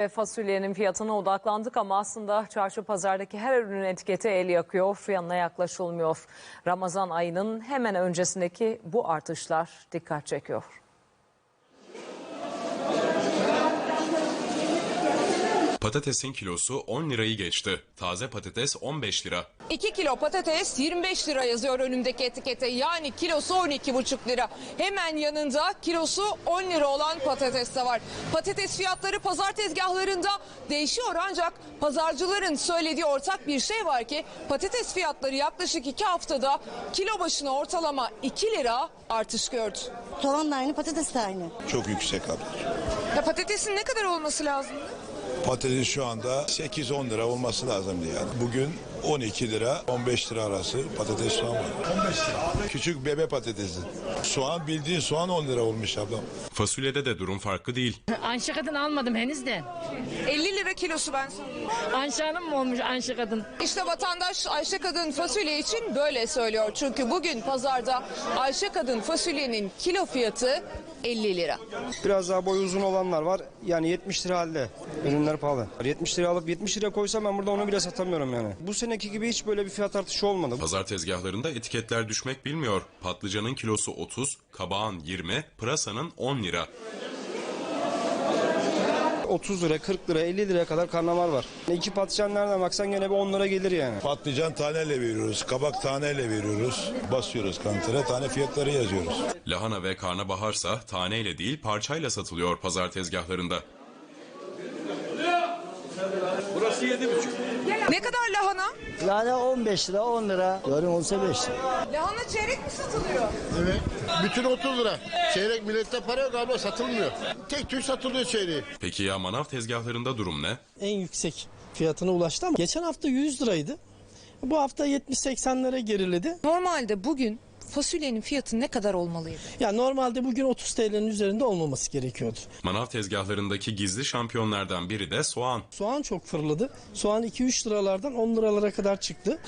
Ve Fasulyenin fiyatına odaklandık ama aslında çarşı pazardaki her ürünün etiketi el yakıyor, yanına yaklaşılmıyor. Ramazan ayının hemen öncesindeki bu artışlar dikkat çekiyor. Patatesin kilosu 10 lirayı geçti. Taze patates 15 lira. 2 kilo patates 25 lira yazıyor önündeki etikete. Yani kilosu 12,5 lira. Hemen yanında kilosu 10 lira olan patates de var. Patates fiyatları pazar tezgahlarında değişiyor ancak pazarcıların söylediği ortak bir şey var ki patates fiyatları yaklaşık 2 haftada kilo başına ortalama 2 lira artış gördü. Soğan da aynı, patates de aynı. Çok yüksek abla. Ya patatesin ne kadar olması lazım? Patates şu anda 8-10 lira olması lazımdı yani. Bugün 12 lira 15 lira arası patates soğan var. 15 lira. Küçük bebe patatesi. Soğan bildiğin soğan 10 lira olmuş ablam. Fasulyede de durum farklı değil. Anşa kadın almadım henüz de. 50 lira kilosu ben sana. Anşa hanım mı olmuş Anşa kadın? İşte vatandaş Ayşe Kadın fasulye için böyle söylüyor. Çünkü bugün pazarda Ayşe Kadın fasulyenin kilo fiyatı 50 lira. Biraz daha boy uzun olanlar var. Yani 70 lira halde. Ürünler pahalı. 70 lira alıp 70 lira koysam ben burada onu bile satamıyorum yani. Bu seneki gibi hiç böyle bir fiyat artışı olmadı. Pazar tezgahlarında etiketler düşmek bilmiyor. Patlıcanın kilosu 30, kabağın 20, pırasanın 10 lira. 30 lira, 40 lira, 50 liraya kadar karnamar var. İki patlıcan nereden baksan gene bir 10 lira gelir yani. Patlıcan taneyle veriyoruz, kabak taneyle veriyoruz. Basıyoruz kantıra, tane fiyatları yazıyoruz. Lahana ve karnabaharsa taneyle değil parçayla satılıyor pazar tezgahlarında. Ne kadar lahana? Yani 15 lira 10 lira. Yarın olsa 5 lira. Lahana çeyrek mi satılıyor? Evet. Bütün 30 lira. Çeyrek millette para yok abla satılmıyor. Tek tük satılıyor çeyreği. Peki ya manav tezgahlarında durum ne? en yüksek fiyatına ulaştı ama geçen hafta 100 liraydı. Bu hafta 70-80'lere geriledi. Normalde bugün fasulyenin fiyatı ne kadar olmalıydı? Ya normalde bugün 30 TL'nin üzerinde olmaması gerekiyordu. Manav tezgahlarındaki gizli şampiyonlardan biri de soğan. Soğan çok fırladı. Soğan 2-3 liralardan 10 liralara kadar çıktı.